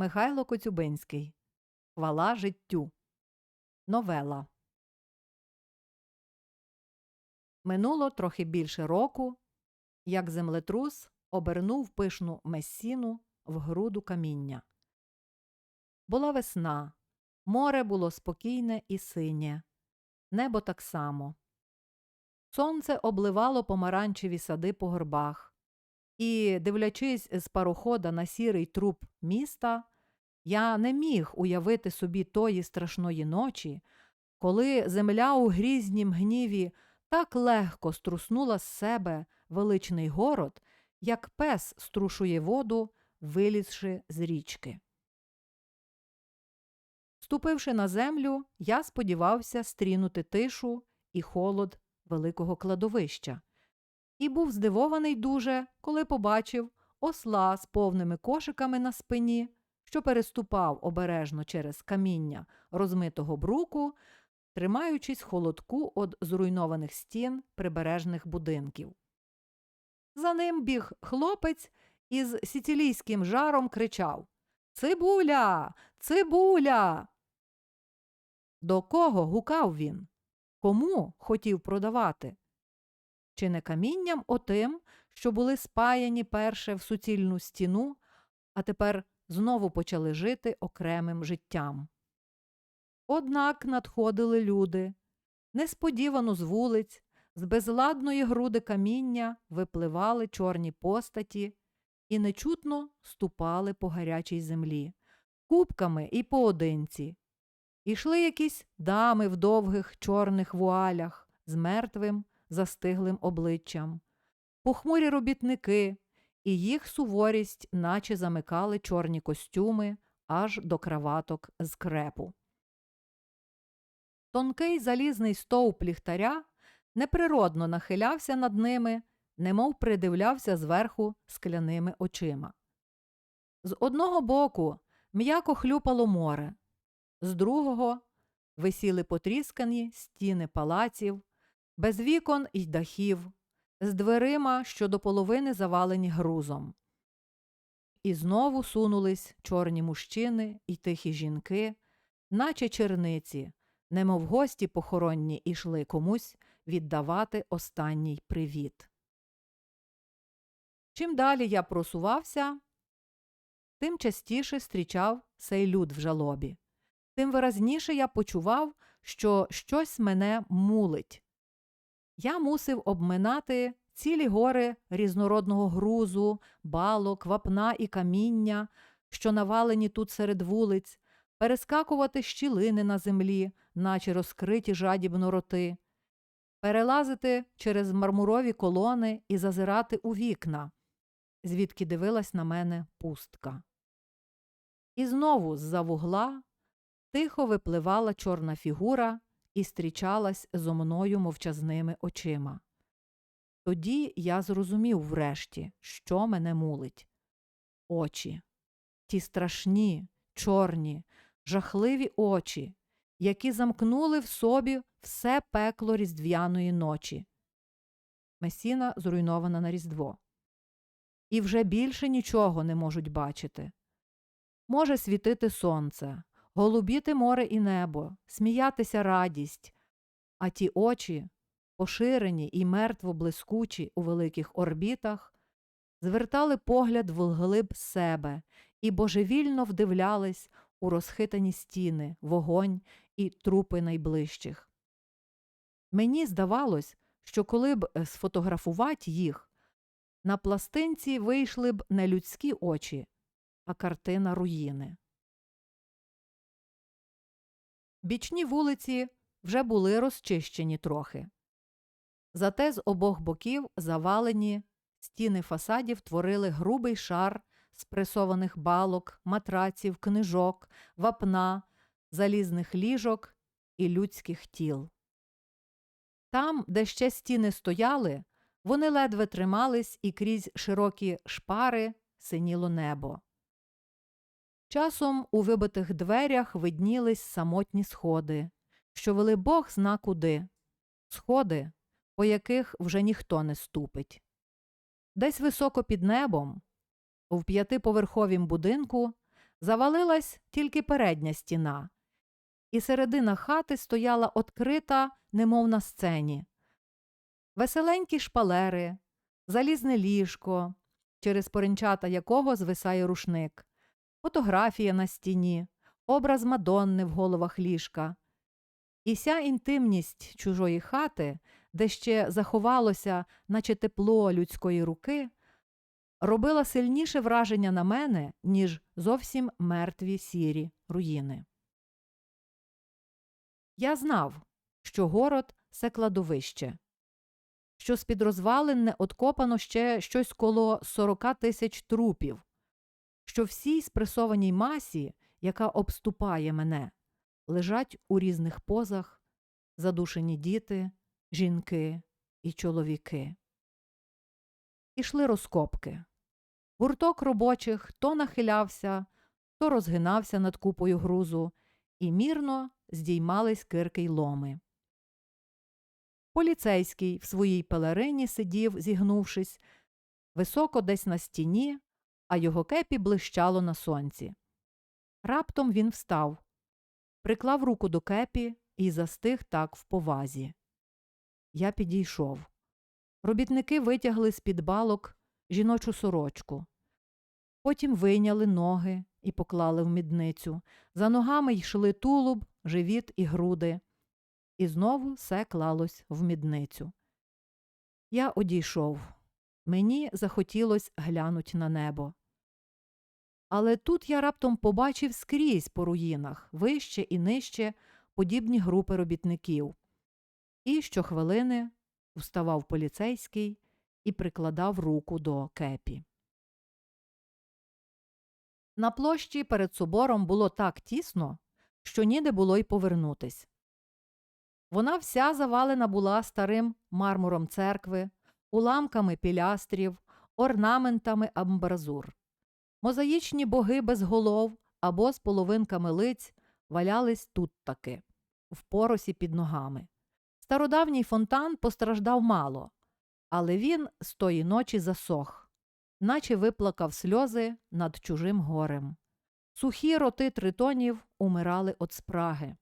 Михайло Коцюбинський. Хвала життю. Новела. Минуло трохи більше року, як землетрус обернув пишну месіну в груду каміння. Була весна, море було спокійне і синє, небо так само. Сонце обливало помаранчеві сади по горбах, і, дивлячись з парохода на сірий труп міста, я не міг уявити собі тої страшної ночі, коли земля у грізнім гніві так легко струснула з себе величний город, як пес струшує воду, вилізши з річки. Ступивши на землю, я сподівався стрінути тишу і холод великого кладовища, і був здивований дуже, коли побачив осла з повними кошиками на спині, що переступав обережно через каміння розмитого бруку, тримаючись холодку од зруйнованих стін прибережних будинків. За ним біг хлопець і з сіцилійським жаром кричав Цибуля! Цибуля! До кого гукав він? Кому хотів продавати? Чи не камінням отим, що були спаяні перше в суцільну стіну, а тепер знову почали жити окремим життям? Однак надходили люди. Несподівано з вулиць, з безладної груди каміння випливали чорні постаті і нечутно ступали по гарячій землі, купками і поодинці. Ішли якісь дами в довгих чорних вуалях з мертвим, застиглим обличчям, похмурі робітники, і їх суворість, наче замикали чорні костюми аж до краваток з крепу. Тонкий залізний стовп ліхтаря неприродно нахилявся над ними, немов придивлявся зверху скляними очима. З одного боку м'яко хлюпало море, з другого висіли потріскані стіни палаців, без вікон й дахів, з дверима, що до половини завалені грузом. І знову сунулись чорні мужчини і тихі жінки, наче черниці, немов гості похоронні ішли комусь віддавати останній привіт. Чим далі я просувався, тим частіше зустрічав сей люд в жалобі, тим виразніше я почував, що щось мене мулить. Я мусив обминати цілі гори різнородного грузу, балок, вапна і каміння, що навалені тут серед вулиць, перескакувати щілини на землі, наче розкриті жадібно роти, перелазити через мармурові колони і зазирати у вікна, звідки дивилась на мене пустка. І знову з-за вугла тихо випливала чорна фігура і стрічалась зо мною мовчазними очима. Тоді я зрозумів врешті, що мене мулить. Очі, ті страшні, чорні, жахливі очі, які замкнули в собі все пекло різдвяної ночі. Месіна зруйнована на Різдво. І вже більше нічого не можуть бачити. Може світити сонце, голубіти море і небо, сміятися радість, а ті очі, поширені і мертво блискучі у великих орбітах, звертали погляд вглиб себе і божевільно вдивлялись у розхитані стіни, вогонь і трупи найближчих. Мені здавалось, що коли б е, сфотографувати їх, на пластинці вийшли б не людські очі, а картина руїни. Бічні вулиці вже були розчищені трохи. Зате з обох боків завалені стіни фасадів творили грубий шар спресованих балок, матраців, книжок, вапна, залізних ліжок і людських тіл. Там, де ще стіни стояли, вони ледве тримались і крізь широкі шпари синіло небо. Часом у вибитих дверях виднілись самотні сходи, що вели Бог зна куди, сходи, по яких вже ніхто не ступить. Десь високо під небом, в п'ятиповерховім будинку, Завалилась тільки передня стіна, і середина хати стояла открита, немов на сцені. Веселенькі шпалери, залізне ліжко, через поринчата якого звисає рушник, фотографія на стіні, образ Мадонни в головах ліжка. І ся інтимність чужої хати, де ще заховалося, наче тепло людської руки, робила сильніше враження на мене, ніж зовсім мертві сірі руїни. Я знав, що город це кладовище, що з-під розвалин не откопано ще щось коло 40 тисяч трупів, що всій спресованій масі, яка обступає мене, лежать у різних позах задушені діти, жінки і чоловіки. Ішли розкопки. Гурток робочих то нахилявся, то розгинався над купою грузу, і мірно здіймались кирки й ломи. Поліцейський в своїй пелерині сидів, зігнувшись, високо десь на стіні, а його кепі блищало на сонці. Раптом він встав, приклав руку до кепі і застиг так в повазі. Я підійшов. Робітники витягли з під балок жіночу сорочку. Потім вийняли ноги і поклали в мідницю. За ногами йшли тулуб, живіт і груди. І знову все клалось в мідницю. Я одійшов. Мені захотілось глянуть на небо. Але тут я раптом побачив скрізь по руїнах, вище і нижче, подібні групи робітників. І щохвилини вставав поліцейський і прикладав руку до кепі. На площі перед собором було так тісно, що ніде було й повернутись. Вона вся завалена була старим мармуром церкви, уламками пілястрів, орнаментами амбразур. Мозаїчні боги без голов або з половинками лиць валялись тут таки, в поросі під ногами. Стародавній фонтан постраждав мало, але він з тої ночі засох, наче виплакав сльози над чужим горем. Сухі роти тритонів умирали від спраги.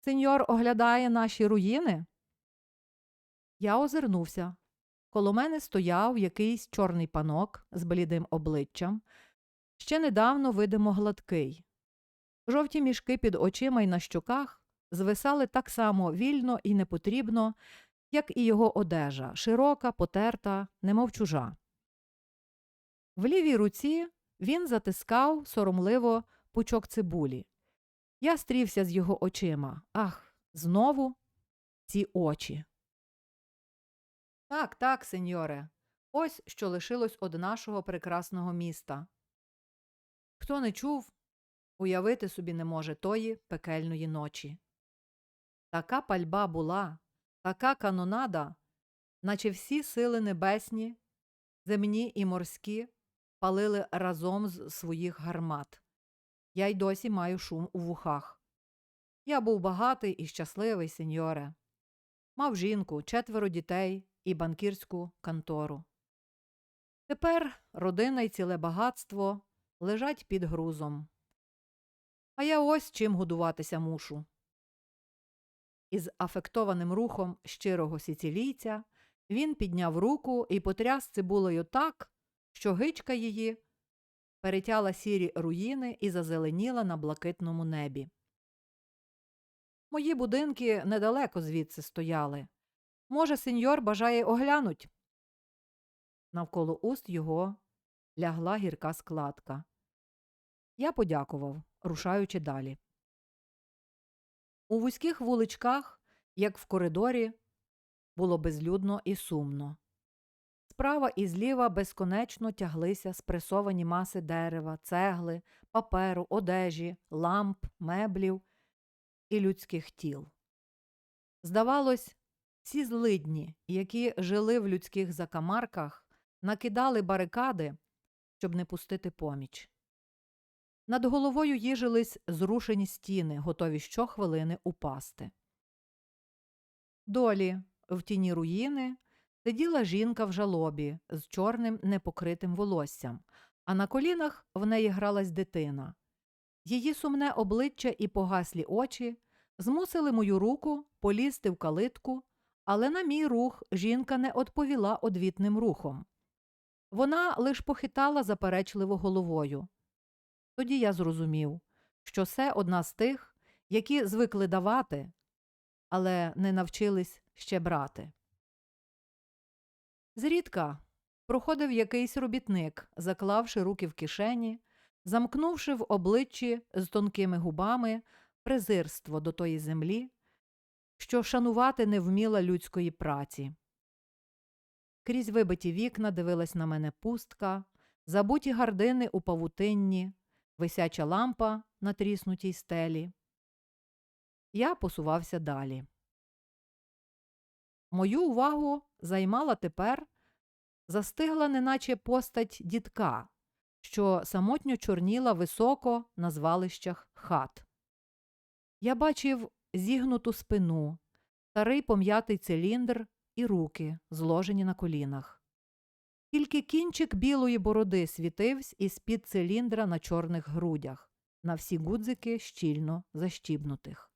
Сеньор оглядає наші руїни. Я озирнувся. Коло мене стояв якийсь чорний панок з блідим обличчям, ще недавно видимо гладкий. Жовті мішки під очима й на щоках звисали так само вільно і непотрібно, як і його одежа, широка, потерта, немов чужа. В лівій руці він затискав соромливо пучок цибулі. Я стрівся з його очима. Ах, знову ці очі. Так, так, сеньоре. Ось що лишилось од нашого прекрасного міста. Хто не чув, уявити собі не може тої пекельної ночі. Така пальба була, така канонада, наче всі сили небесні, земні і морські палили разом з своїх гармат. Я й досі маю шум у вухах. Я був багатий і щасливий, сеньоре. Мав жінку, четверо дітей і банкірську контору. Тепер родина й ціле багатство лежать під грузом. А я ось чим годуватися мушу. Із афектованим рухом щирого сіцілійця він підняв руку і потряс цибулею так, що гичка її перетяла сірі руїни і зазеленіла на блакитному небі. Мої будинки недалеко звідси стояли. Може, сеньор бажає оглянуть. Навколо уст його лягла гірка складка. Я подякував, рушаючи далі. У вузьких вуличках, як в коридорі, було безлюдно і сумно. Справа і зліва безконечно тяглися спресовані маси дерева, цегли, паперу, одежі, ламп, меблів і людських тіл. Здавалось, ці злидні, які жили в людських закамарках, накидали барикади, щоб не пустити поміч. Над головою їжились зрушені стіни, готові щохвилини упасти. Долі, в тіні руїни, сиділа жінка в жалобі з чорним непокритим волоссям, а на колінах в неї гралась дитина. Її сумне обличчя і погаслі очі змусили мою руку полізти в калитку, але на мій рух жінка не відповіла одвітним рухом. Вона лиш похитала заперечливо головою. Тоді я зрозумів, що це одна з тих, які звикли давати, але не навчились ще брати. Зрідка проходив якийсь робітник, заклавши руки в кишені, замкнувши в обличчі з тонкими губами презирство до тої землі, що шанувати не вміла людської праці. Крізь вибиті вікна дивилась на мене пустка, забуті гардини у павутинні, висяча лампа на тріснутій стелі. Я посувався далі. Мою увагу займала тепер застигла неначе постать дідка, що самотньо чорніла високо на звалищах хат. Я бачив зігнуту спину, старий пом'ятий циліндр і руки, зложені на колінах. Тільки кінчик білої бороди світився із під циліндра на чорних грудях, на всі гудзики щільно защібнутих.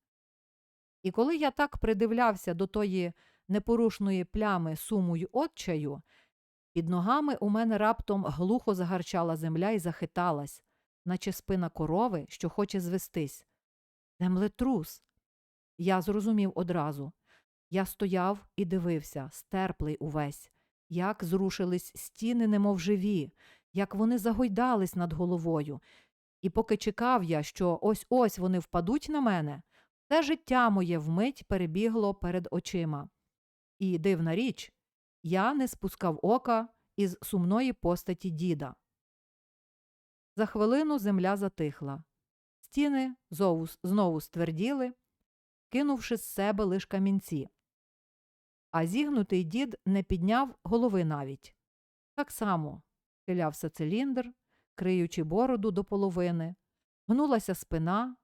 І коли я так придивлявся до тої непорушної плями суму й отчаю, під ногами у мене раптом глухо загарчала земля і захиталась, наче спина корови, що хоче звестись. Землетрус. Я зрозумів одразу. Я стояв і дивився, стерплий увесь, як зрушились стіни, немов живі, як вони загойдались над головою. І поки чекав я, що ось ось вони впадуть на мене, все життя моє вмить перебігло перед очима. І дивна річ, я не спускав ока із сумної постаті діда. За хвилину земля затихла. Стіни знову, знову стверділи, кинувши з себе лиш камінці. А зігнутий дід не підняв голови навіть. Так само хилявся циліндр, криючи бороду до половини, гнулася спина,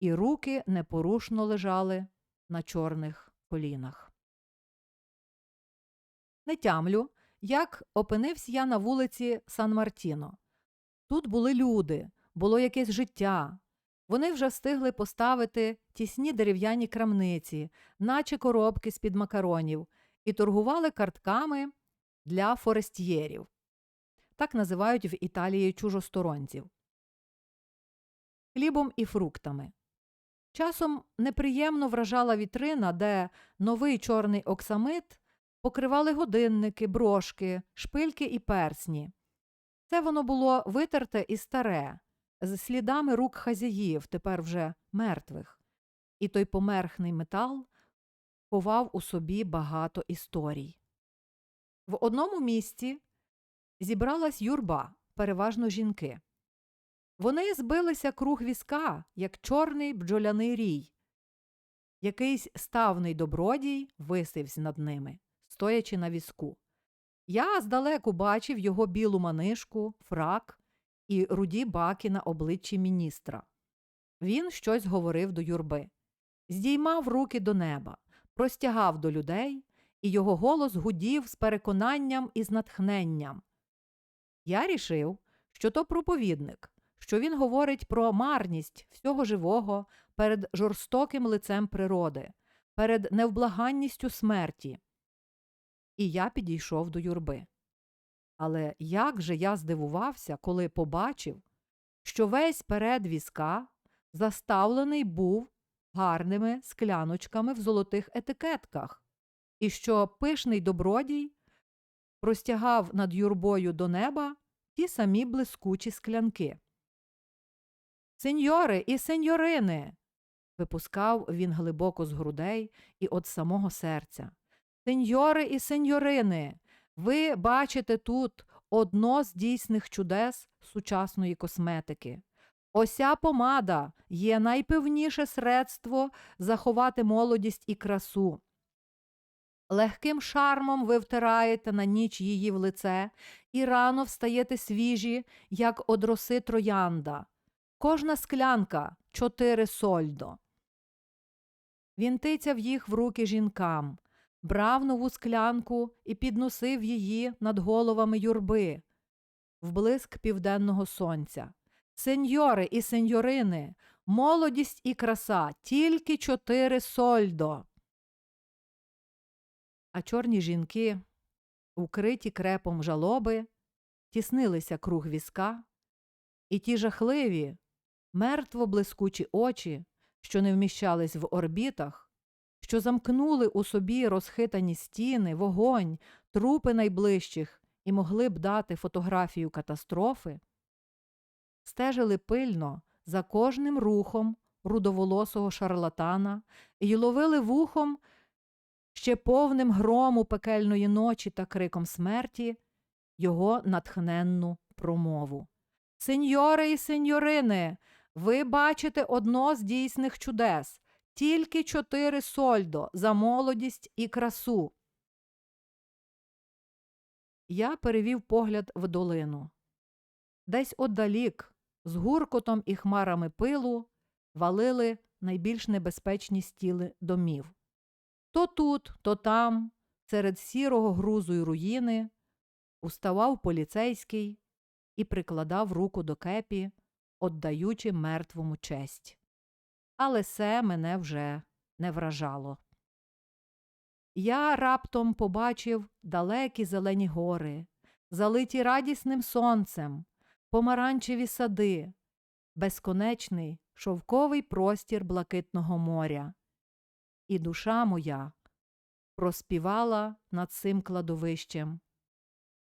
і руки непорушно лежали на чорних колінах. Не тямлю, як опинився я на вулиці Сан Мартіно. Тут були люди, було якесь життя. Вони вже встигли поставити тісні дерев'яні крамниці, наче коробки з під макаронів, і торгували картками для форестьєрів. Так називають в Італії чужосторонців. Хлібом і фруктами. Часом неприємно вражала вітрина, де новий чорний оксамит покривали годинники, брошки, шпильки і персні. Це воно було витерте і старе, з слідами рук хазяїв, тепер вже мертвих, і той померхний метал ховав у собі багато історій. В одному місці зібралась юрба, переважно жінки. Вони збилися круг візка, як чорний бджоляний рій. Якийсь ставний добродій висився над ними стоячи на візку. Я здалеку бачив його білу манишку, фрак і руді баки на обличчі міністра. Він щось говорив до юрби, здіймав руки до неба, простягав до людей, і його голос гудів з переконанням і з натхненням. Я рішив, що то проповідник, що він говорить про марність всього живого перед жорстоким лицем природи, перед невблаганністю смерті, і я підійшов до юрби. Але як же я здивувався, коли побачив, що весь перед візка заставлений був гарними скляночками в золотих етикетках, і що пишний добродій простягав над юрбою до неба ті самі блискучі склянки. Сеньори і сеньорини. випускав він глибоко з грудей і від самого серця. Сеньори і сеньорини, ви бачите тут одно з дійсних чудес сучасної косметики. Ося помада є найпевніше средство заховати молодість і красу. Легким шармом ви втираєте на ніч її в лице і рано встаєте свіжі, як од роси троянда. Кожна склянка чотири сольдо. Він тицяв їх в руки жінкам брав нову склянку і підносив її над головами юрби. вблиск південного сонця. Сеньори і сеньорини, молодість і краса, тільки чотири сольдо. А чорні жінки, укриті крепом жалоби, тіснилися круг візка, і ті жахливі, мертво блискучі очі, що не вміщались в орбітах, що замкнули у собі розхитані стіни, вогонь, трупи найближчих і могли б дати фотографію катастрофи, стежили пильно за кожним рухом рудоволосого шарлатана і ловили вухом ще повним грому пекельної ночі та криком смерті його натхненну промову. Сеньори і сеньорини, ви бачите одно з дійсних чудес тільки чотири сольдо за молодість і красу. Я перевів погляд в долину. Десь отдалік, з гуркотом і хмарами пилу, валили найбільш небезпечні стіли домів. То тут, то там, серед сірого грузу й руїни, уставав поліцейський і прикладав руку до кепі, отдаючи мертвому честь. Але се мене вже не вражало. Я раптом побачив далекі зелені гори, залиті радісним сонцем, помаранчеві сади, безконечний шовковий простір блакитного моря. І душа моя проспівала над цим кладовищем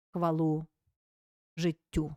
хвалу життю.